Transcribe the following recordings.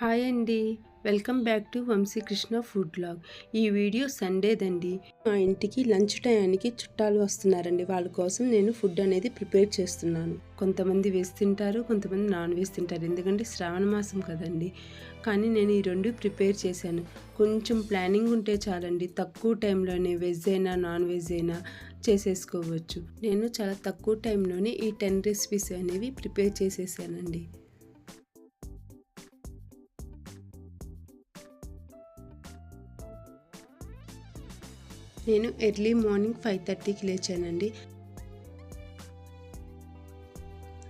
Hi అండి. Welcome back to Vamshikrishna food blog. ఈ video సండేదండి. మా ఇంటికి లంచ్ టయానికి చుట్టాలు వస్తున్నారండి. వాళ్ళ కోసం నేను ఫుడ్ అనేది ప్రిపేర్ చేస్తున్నాను. కొంతమంది వేసి తింటారు కొంతమంది నాన్ వేసి తింటారు. ఎందుకంటే శ్రావణ మాసం కదండి. కానీ నేను ఈ రెండు ప్రిపేర్ చేశాను. కొంచెం ప్లానింగ్ ఉంటే చాలండి. తక్కువ టైంలోనే వెజ్ అయినా నాన్ వెజ్ అయినా చేసేసుకోవచ్చు. నేను చాలా తక్కువ టైంలోనే ఈ టెన్ రెసిపీస్ అనేవి ప్రిపేర్ చేసేసానండి. నేను ఎర్లీ మార్నింగ్ ఫైవ్ థర్టీకి లేచానండి.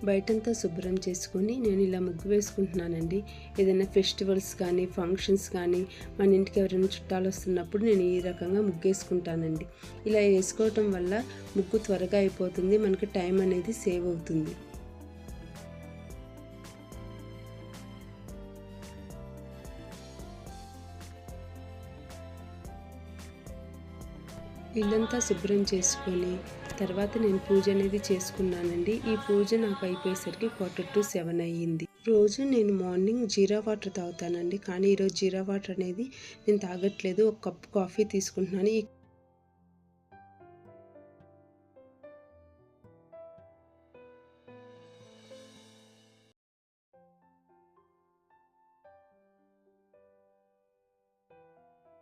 బయటంతా శుభ్రం చేసుకొని నేను ఇలా ముగ్గు వేసుకుంటున్నానండి. ఏదైనా ఫెస్టివల్స్ కానీ ఫంక్షన్స్ కానీ మన ఇంటికి ఎవరైనా చుట్టాలు వస్తున్నప్పుడు నేను ఈ రకంగా ముగ్గు వేసుకుంటానండి. ఇలా వేసుకోవటం వల్ల ముగ్గు త్వరగా అయిపోతుంది మనకి టైం అనేది సేవ్ అవుతుంది. ఇల్లంతా శుభ్రం చేసుకొని తర్వాత నేను పూజ అనేది చేసుకున్నానండి. ఈ పూజ నాకు అయిపోయేసరికి క్వార్టర్ టు సెవెన్ అయ్యింది. రోజు నేను మార్నింగ్ జీరా వాటర్ తాగుతానండి. కానీ ఈరోజు జీరా వాటర్ అనేది నేను తాగట్లేదు. ఒక కప్ కాఫీ తీసుకుంటున్నాను.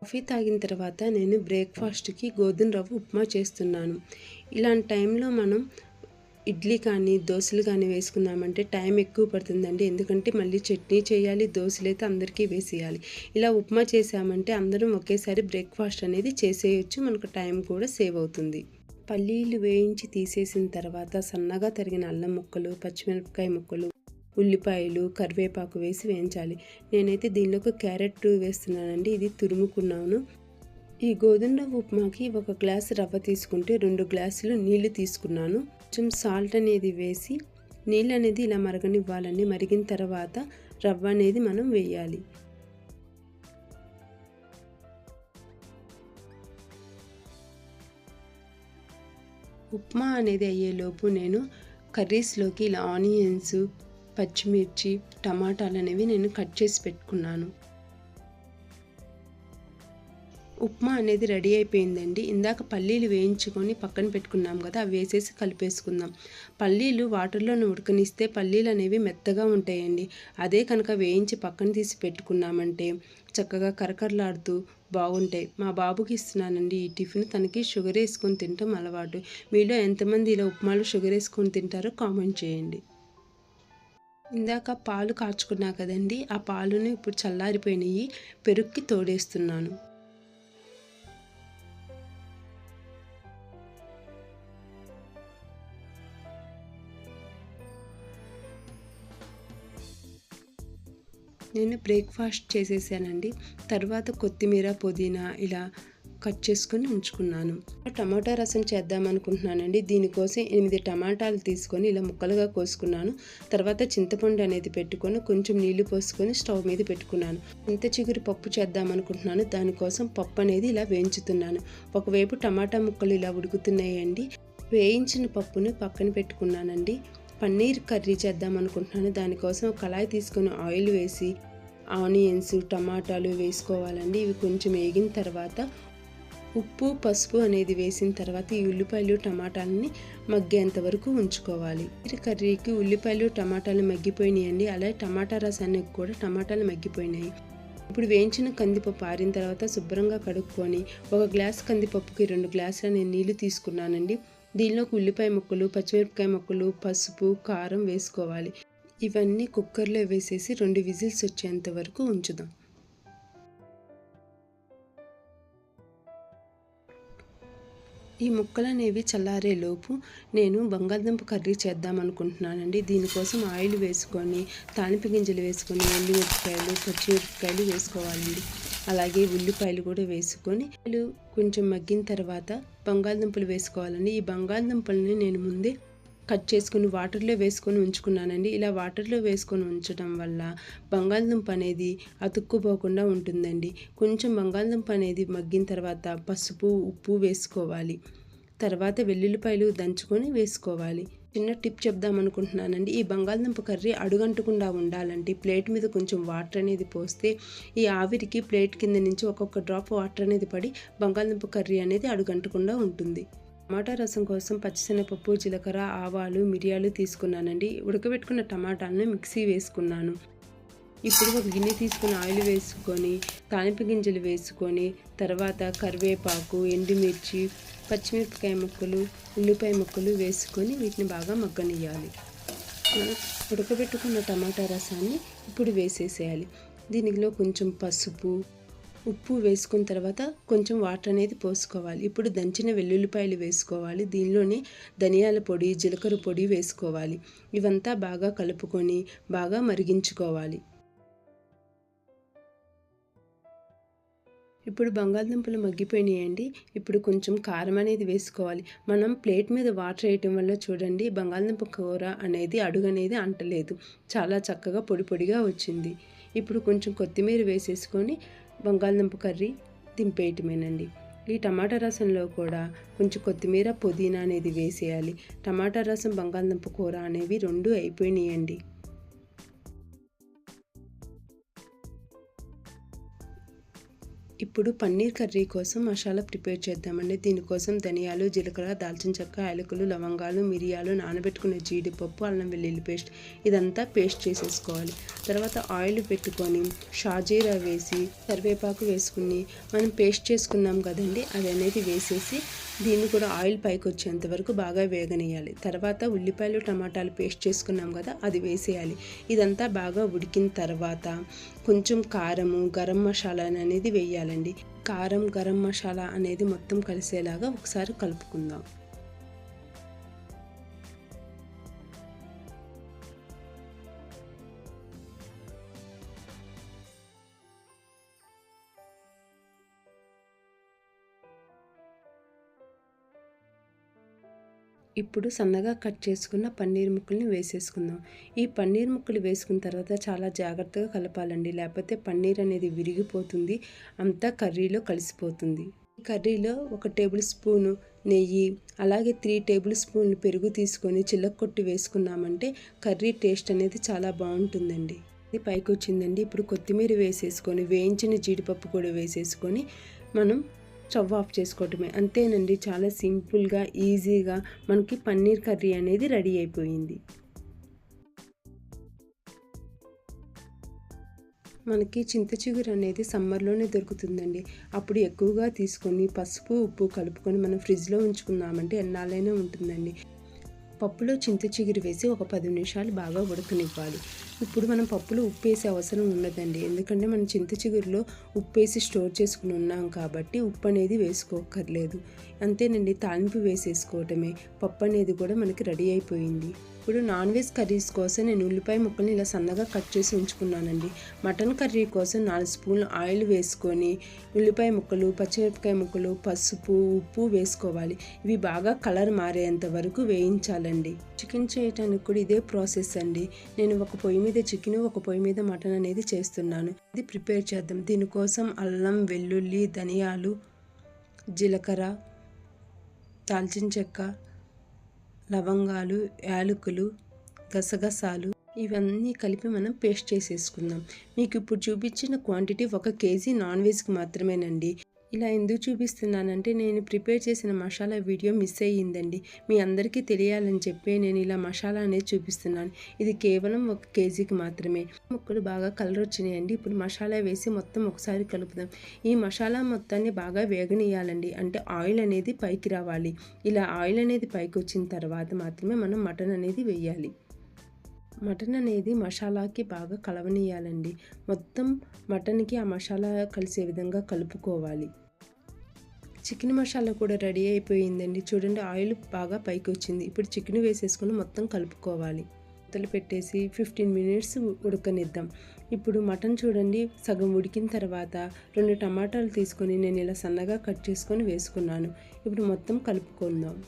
కాఫీ తాగిన తర్వాత నేను బ్రేక్ఫాస్ట్కి గోధుమ రవ్వ ఉప్మా చేస్తున్నాను. ఇలాంటి టైంలో మనం ఇడ్లీ కానీ దోశలు కానీ వేసుకున్నామంటే టైం ఎక్కువ పడుతుందండి. ఎందుకంటే మళ్ళీ చట్నీ చేయాలి దోశలు అయితే అందరికీ వేసేయాలి. ఇలా ఉప్మా చేసామంటే అందరం ఒకేసారి బ్రేక్ఫాస్ట్ అనేది చేసేయచ్చు. మనకు టైం కూడా సేవ్ అవుతుంది. పల్లీలు వేయించి తీసేసిన తర్వాత సన్నగా తరిగిన అల్లం ముక్కలు పచ్చిమిరపకాయ ముక్కలు ఉల్లిపాయలు కరివేపాకు వేసి వేయించాలి. నేనైతే దీనిలోకి క్యారెట్ వేస్తున్నానండి. ఇది తురుముకున్నాను. ఈ గోధుమ ఉప్మాకి ఒక గ్లాస్ రవ్వ తీసుకుంటే రెండు గ్లాసులు నీళ్ళు తీసుకున్నాను. కొంచెం సాల్ట్ అనేది వేసి నీళ్ళు అనేది ఇలా మరగనివ్వాలండి. మరిగిన తర్వాత రవ్వ అనేది మనం వేయాలి. ఉప్మా అనేది అయ్యేలోపు నేను కర్రీస్లోకి ఇలా ఆనియన్స్ పచ్చిమిర్చి టమాటాలు అనేవి నేను కట్ చేసి పెట్టుకున్నాను. ఉప్మా అనేది రెడీ అయిపోయిందండి. ఇందాక పల్లీలు వేయించుకొని పక్కన పెట్టుకున్నాం కదా అవి వేసేసి కలిపేసుకుందాం. పల్లీలు వాటర్లో ఉడకనిస్తే పల్లీలు అనేవి మెత్తగా ఉంటాయండి. అదే కనుక వేయించి పక్కన తీసి పెట్టుకున్నామంటే చక్కగా కరకరలాడుతూ బాగుంటాయి. మా బాబుకి ఇస్తున్నానండి ఈ టిఫిన్. తనకి షుగర్ వేసుకొని తింటాం అలవాటు. మీలో ఎంతమంది ఇలా ఉప్మాలు షుగర్ వేసుకొని తింటారో కామెంట్ చేయండి. ఇందాక పాలు కాచుకున్నా కదండి ఆ పాలును ఇప్పుడు చల్లారిపోయినాయి పెరుక్కి తోడేస్తున్నాను. నేను బ్రేక్ఫాస్ట్ చేసేసానండి. తర్వాత కొత్తిమీర పుదీనా ఇలా కట్ చేసుకొని ఉంచుకున్నాను. టమాటా రసం చేద్దాం అనుకుంటున్నానండి దీనికోసం ఎనిమిది టమాటాలు తీసుకొని ఇలా ముక్కలుగా కోసుకున్నాను. తర్వాత చింతపండు అనేది పెట్టుకొని కొంచెం నీళ్ళు పోసుకొని స్టవ్ మీద పెట్టుకున్నాను. చింత చిగురు పప్పు చేద్దాం అనుకుంటున్నాను దానికోసం పప్పు అనేది ఇలా వేయించుతున్నాను. ఒకవైపు టమాటా ముక్కలు ఇలా ఉడుకుతున్నాయండి. వేయించిన పప్పును పక్కన పెట్టుకున్నానండి. పన్నీర్ కర్రీ చేద్దాం అనుకుంటున్నాను దానికోసం కళాయి తీసుకొని ఆయిల్ వేసి ఆనియన్స్ టమాటాలు వేసుకోవాలండి. ఇవి కొంచెం వేగిన తర్వాత ఉప్పు పసుపు అనేది వేసిన తర్వాత ఈ ఉల్లిపాయలు టమాటాలని మగ్గేంత వరకు ఉంచుకోవాలి. కర్రీకి ఉల్లిపాయలు టమాటాలు మగ్గిపోయినాయండి. అలాగే టమాటా రసానికి కూడా టమాటాలు మగ్గిపోయినాయి. ఇప్పుడు వేయించిన కందిపప్పు ఆరిన తర్వాత శుభ్రంగా కడుక్కొని ఒక గ్లాస్ కందిపప్పుకి రెండు గ్లాసుల నేను నీళ్ళు తీసుకున్నానండి. దీనిలోకి ఉల్లిపాయ ముక్కలు పచ్చిమిరపకాయ ముక్కలు పసుపు కారం వేసుకోవాలి. ఇవన్నీ కుక్కర్లో వేసేసి రెండు విజిల్స్ వచ్చేంత వరకు ఉంచుదాం. ఈ ముక్కలు అనేవి చల్లారేలోపు నేను బంగాళదుంప కర్రీ చేద్దాం అనుకుంటున్నానండి దీనికోసం ఆయిల్ వేసుకొని తానిపి గింజలు వేసుకొని ఎండుమిరపకాయలు పచ్చిమిరపకాయలు వేసుకోవాలండి. అలాగే ఉల్లిపాయలు కూడా వేసుకొని కొంచెం మగ్గిన తర్వాత బంగాళదుంపలు వేసుకోవాలండి. ఈ బంగాళదుంపల్ని నేను ముందే కట్ చేసుకుని వాటర్లో వేసుకొని ఉంచుకున్నానండి. ఇలా వాటర్లో వేసుకొని ఉంచడం వల్ల బంగాళదుంప అనేది అతుక్కుపోకుండా ఉంటుందండి. కొంచెం బంగాళదుంప అనేది మగ్గిన తర్వాత పసుపు ఉప్పు వేసుకోవాలి. తర్వాత వెల్లుల్లిపాయలు దంచుకొని వేసుకోవాలి. చిన్న టిప్ చెప్దాం అనుకుంటున్నానండి. ఈ బంగాళదుంప కర్రీ అడుగంటకుండా ఉండాలంటే ప్లేట్ మీద కొంచెం వాటర్ అనేది పోస్తే ఈ ఆవిరికి ప్లేట్ కింద నుంచి ఒక్కొక్క డ్రాప్ వాటర్ అనేది పడి బంగాళదుంప కర్రీ అనేది అడుగంటకుండా ఉంటుంది. టమాటా రసం కోసం పచ్చిశనగపప్పు జీలకర్ర ఆవాలు మిరియాలు తీసుకున్నానండి. ఉడకబెట్టుకున్న టమాటాలను మిక్సీ వేసుకున్నాను. ఇప్పుడు ఒక గిన్నె తీసుకుని ఆయిల్ వేసుకొని తాలింపు గింజలు వేసుకొని తర్వాత కరివేపాకు ఎండుమిర్చి పచ్చిమిరపకాయ ముక్కలు ఉల్లిపాయ ముక్కలు వేసుకొని వీటిని బాగా మగ్గనియాలి ఉడకబెట్టుకున్న టమాటా రసాన్ని ఇప్పుడు వేసేసేయాలి. దీనిలో కొంచెం పసుపు ఉప్పు వేసుకున్న తర్వాత కొంచెం వాటర్ అనేది పోసుకోవాలి. ఇప్పుడు దంచిన వెల్లుల్లిపాయలు వేసుకోవాలి. దీనిలోనే ధనియాల పొడి జీలకర్ర పొడి వేసుకోవాలి. ఇవంతా బాగా కలుపుకొని బాగా మరిగించుకోవాలి. ఇప్పుడు బంగాళదుంపలు మగ్గిపోయినాయండి. ఇప్పుడు కొంచెం కారం అనేది వేసుకోవాలి. మనం ప్లేట్ మీద వాటర్ వేయటం వల్ల చూడండి బంగాళదుంప కూర అనేది అడుగు అనేది అంటలేదు. చాలా చక్కగా పొడి పొడిగా వచ్చింది. ఇప్పుడు కొంచెం కొత్తిమీర వేసేసుకొని బంగాళదుంప కర్రీ దింపేయటమేనండి. ఈ టమాటా రసంలో కూడా కొంచెం కొత్తిమీర పుదీనా అనేది వేసేయాలి. టమాటా రసం బంగాళదుంప కూర అనేవి రెండు అయిపోయినాయండి. ఇప్పుడు పన్నీర్ కర్రీ కోసం మసాలా ప్రిపేర్ చేద్దామండి. దీనికోసం ధనియాలు జీలకర్ర దాల్చిన చెక్క యాలకులు లవంగాలు మిరియాలు నానబెట్టుకున్న జీడిపప్పు అల్లం వెల్లుల్లి పేస్ట్ ఇదంతా పేస్ట్ చేసేసుకోవాలి. తర్వాత ఆయిల్ పెట్టుకొని షాజీరా వేసి కరివేపాకు వేసుకుని మనం పేస్ట్ చేసుకున్నాం కదండి అది అనేది వేసేసి దీన్ని కూడా ఆయిల్ పైకి వచ్చేంత వరకు బాగా వేగనేయాలి తర్వాత ఉల్లిపాయలు టమాటాలు పేస్ట్ చేసుకున్నాం కదా అది వేసేయాలి. ఇదంతా బాగా ఉడికిన తర్వాత కొంచెం కారము గరం మసాలా అనేది వేయాలండి. కారం గరం మసాలా అనేది మొత్తం కలిసేలాగా ఒకసారి కలుపుకుందాం. ఇప్పుడు సన్నగా కట్ చేసుకున్న పన్నీర్ ముక్కల్ని వేసేసుకుందాం. ఈ పన్నీర్ ముక్కలు వేసుకున్న తర్వాత చాలా జాగ్రత్తగా కలపాలండి. లేకపోతే పన్నీర్ అనేది విరిగిపోతుంది. అంతా కర్రీలో కలిసిపోతుంది. కర్రీలో ఒక టేబుల్ స్పూను నెయ్యి అలాగే త్రీ టేబుల్ స్పూన్లు పెరుగు తీసుకొని చిల్లకొట్టి వేసుకున్నామంటే కర్రీ టేస్ట్ అనేది చాలా బాగుంటుందండి. ఇది పైకి వచ్చిందండి ఇప్పుడు కొత్తిమీర వేసేసుకొని వేయించిన జీడిపప్పు కూడా వేసేసుకొని మనం స్టవ్ ఆఫ్ చేసుకోవటమే. అంతేనండి చాలా సింపుల్గా ఈజీగా మనకి పన్నీర్ కర్రీ అనేది రెడీ అయిపోయింది. మనకి చింత చిగురు అనేది సమ్మర్లోనే దొరుకుతుందండి. అప్పుడు ఎక్కువగా తీసుకొని పసుపు ఉప్పు కలుపుకొని మనం ఫ్రిడ్జ్లో ఉంచుకున్నామంటే ఎన్నాళ్ళైనా ఉంటుందండి. పప్పులో చింత చిగురు వేసి ఒక పది నిమిషాలు బాగా ఉడకనివ్వాలి. ఇప్పుడు మనం పప్పులో ఉప్పు వేసే అవసరం ఉండదండి. ఎందుకంటే మనం చింత చిగురులో ఉప్పు వేసి స్టోర్ చేసుకుని ఉన్నాం కాబట్టి ఉప్పు అనేది వేసుకోకర్లేదు అంతేనండి తాలింపు వేసేసుకోవటమే. పప్పు అనేది కూడా మనకి రెడీ అయిపోయింది. ఇప్పుడు నాన్ వెజ్ కర్రీస్ కోసం నేను ఉల్లిపాయ ముక్కల్ని ఇలా సన్నగా కట్ చేసి ఉంచుకున్నానండి. మటన్ కర్రీ కోసం నాలుగు స్పూన్లు ఆయిల్ వేసుకొని ఉల్లిపాయ ముక్కలు పచ్చిమిరపకాయ ముక్కలు పసుపు ఉప్పు వేసుకోవాలి. ఇవి బాగా కలర్ మారేంత వరకు వేయించాలండి. చికెన్ చేయటానికి కూడా ఇదే ప్రాసెస్ అండి. నేను ఒక పొయ్యి మీద చికెన్ ఒక పొయ్యి మీద మటన్ అనేది చేస్తున్నాను. ఇది ప్రిపేర్ చేద్దాం. దీనికోసం అల్లం వెల్లుల్లి ధనియాలు జీలకర్ర దాల్చిన చెక్క లవంగాలు యాలకులు గసగసాలు ఇవన్నీ కలిపి మనం పేస్ట్ చేసేసుకుందాం. మీకు ఇప్పుడు చూపించిన క్వాంటిటీ ఒక కేజీ నాన్ వెజ్కి మాత్రమేనండి. ఇలా ఎందుకు చూపిస్తున్నానంటే నేను ప్రిపేర్ చేసిన మసాలా వీడియో మిస్ అయ్యిందండి. మీ అందరికీ తెలియాలని చెప్పి నేను ఇలా మసాలా అనేది చూపిస్తున్నాను. ఇది కేవలం ఒక కేజీకి మాత్రమే. ముక్కలు బాగా కలర్ వచ్చినాయండి. ఇప్పుడు మసాలా వేసి మొత్తం ఒకసారి కలుపుదాం. ఈ మసాలా మొత్తాన్ని బాగా వేగనీయాలండి అంటే ఆయిల్ అనేది పైకి రావాలి. ఇలా ఆయిల్ అనేది పైకి వచ్చిన తర్వాత మాత్రమే మనం మటన్ అనేది వేయాలి. మటన్ అనేది మసాలాకి బాగా కలవనీయాలండి మొత్తం మటన్కి ఆ మసాలా కలిసే విధంగా కలుపుకోవాలి. చికెన్ మసాలా కూడా రెడీ అయిపోయిందండి. చూడండి ఆయిల్ బాగా పైకి వచ్చింది ఇప్పుడు చికెన్ వేసేసుకొని మొత్తం కలుపుకోవాలి. మూతలు పెట్టేసి ఫిఫ్టీన్ మినిట్స్ ఉడకనిద్దాం. ఇప్పుడు మటన్ చూడండి సగం ఉడికిన తర్వాత రెండు టమాటాలు తీసుకొని నేను ఇలా సన్నగా కట్ చేసుకొని వేసుకున్నాను. ఇప్పుడు మొత్తం కలుపుకుందాం.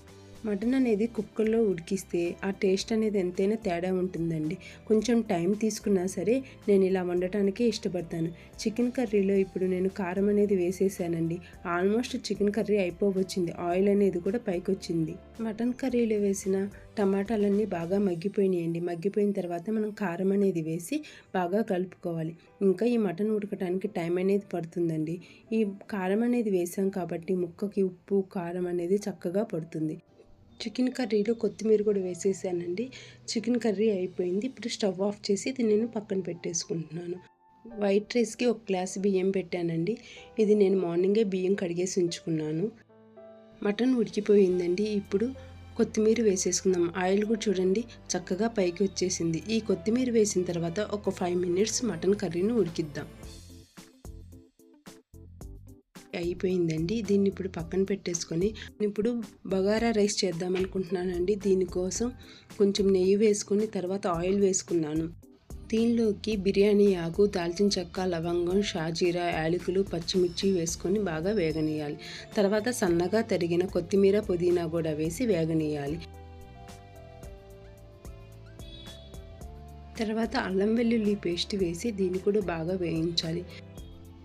మటన్ అనేది కుక్కర్లో ఉడికిస్తే ఆ టేస్ట్ అనేది ఎంతైనా తేడా ఉంటుందండి. కొంచెం టైం తీసుకున్నా సరే నేను ఇలా వండటానికే ఇష్టపడతాను. చికెన్ కర్రీలో ఇప్పుడు నేను కారం అనేది వేసేసానండి. ఆల్మోస్ట్ చికెన్ కర్రీ అయిపోవచ్చింది. ఆయిల్ అనేది కూడా పైకి వచ్చింది మటన్ కర్రీలో వేసిన టమాటాలన్నీ బాగా మగ్గిపోయినాయండి. మగ్గిపోయిన తర్వాత మనం కారం అనేది వేసి బాగా కలుపుకోవాలి. ఇంకా ఈ మటన్ ఉడకటానికి టైం అనేది పడుతుందండి. ఈ కారం అనేది వేసాం కాబట్టి ముక్కకి ఉప్పు కారం అనేది చక్కగా పడుతుంది. చికెన్ కర్రీలో కొత్తిమీర కూడా వేసేసానండి. చికెన్ కర్రీ అయిపోయింది. ఇప్పుడు స్టవ్ ఆఫ్ చేసి ఇది నేను పక్కన పెట్టేసుకుంటున్నాను. వైట్ రైస్కి ఒక గ్లాస్ బియ్యం పెట్టానండి. ఇది నేను మార్నింగే బియ్యం కడిగేసి ఉంచుకున్నాను. మటన్ ఉడికిపోయిందండి. ఇప్పుడు కొత్తిమీర వేసేసుకుందాం. ఆయిల్ కూడా చూడండి చక్కగా పైకి వచ్చేసింది. ఈ కొత్తిమీర వేసిన తర్వాత ఒక ఫైవ్ మినిట్స్ మటన్ కర్రీని ఉడికిద్దాం. అయిపోయిందండి. దీన్ని ఇప్పుడు పక్కన పెట్టేసుకొని ఇప్పుడు బగారా రైస్ చేద్దాం అనుకుంటున్నానండి. దీనికోసం కొంచెం నెయ్యి వేసుకొని తర్వాత ఆయిల్ వేసుకున్నాను. దీనిలోకి బిర్యానీ ఆకు దాల్చిన చెక్క లవంగం షాజీరా యాలకులు పచ్చిమిర్చి వేసుకొని బాగా వేగనీయాలి తర్వాత సన్నగా తరిగిన కొత్తిమీర పుదీనా కూడా వేసి వేగనీయాలి తర్వాత అల్లం వెల్లుల్లి పేస్ట్ వేసి దీన్ని కూడా బాగా వేయించాలి.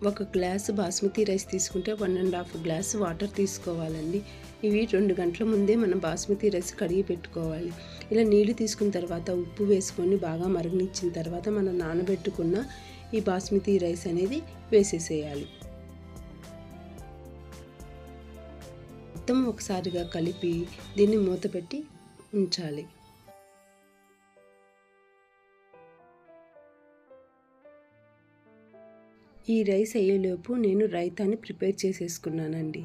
ఒక గ్లాసు బాస్మతి రైస్ తీసుకుంటే one and half glass water తీసుకోవాలండి. ఇవి రెండు గంటల ముందే మనం బాస్మతి రైస్ కడిగి పెట్టుకోవాలి. ఇలా నీళ్ళు తీసుకున్న తర్వాత ఉప్పు వేసుకొని బాగా మరగనిచ్చిన తర్వాత మనం నానబెట్టుకున్న ఈ బాస్మతి రైస్ అనేది వేసేసేయాలి. మొత్తం ఒకసారిగా కలిపి దీన్ని మూత పెట్టి ఉంచాలి. ఈ రైస్ అయ్యేలోపు నేను రైతాని ప్రిపేర్ చేసేసుకున్నానండి.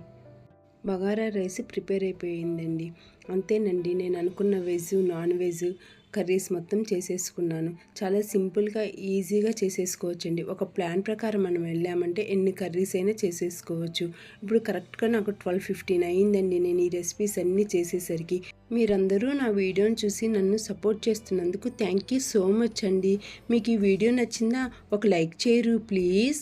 బగారా రైస్ ప్రిపేర్ అయిపోయిందండి. అంతేనండి నేను అనుకున్న వెజ్ నాన్ వెజ్ కర్రీస్ మొత్తం చేసేసుకున్నాను. చాలా సింపుల్గా ఈజీగా చేసేసుకోవచ్చండి. ఒక ప్లాన్ ప్రకారం మనం వెళ్ళామంటే ఎన్ని కర్రీస్ అయినా చేసేసుకోవచ్చు. ఇప్పుడు కరెక్ట్గా నాకు ట్వెల్వ్ ఫిఫ్టీన్ అయ్యిందండి నేను ఈ రెసిపీస్ అన్నీ చేసేసరికి మీరందరూ నా వీడియోని చూసి నన్ను సపోర్ట్ చేస్తున్నందుకు థ్యాంక్ యూ సో మచ్ అండి. మీకు ఈ వీడియో నచ్చిందా ఒక లైక్ చేయరు ప్లీజ్.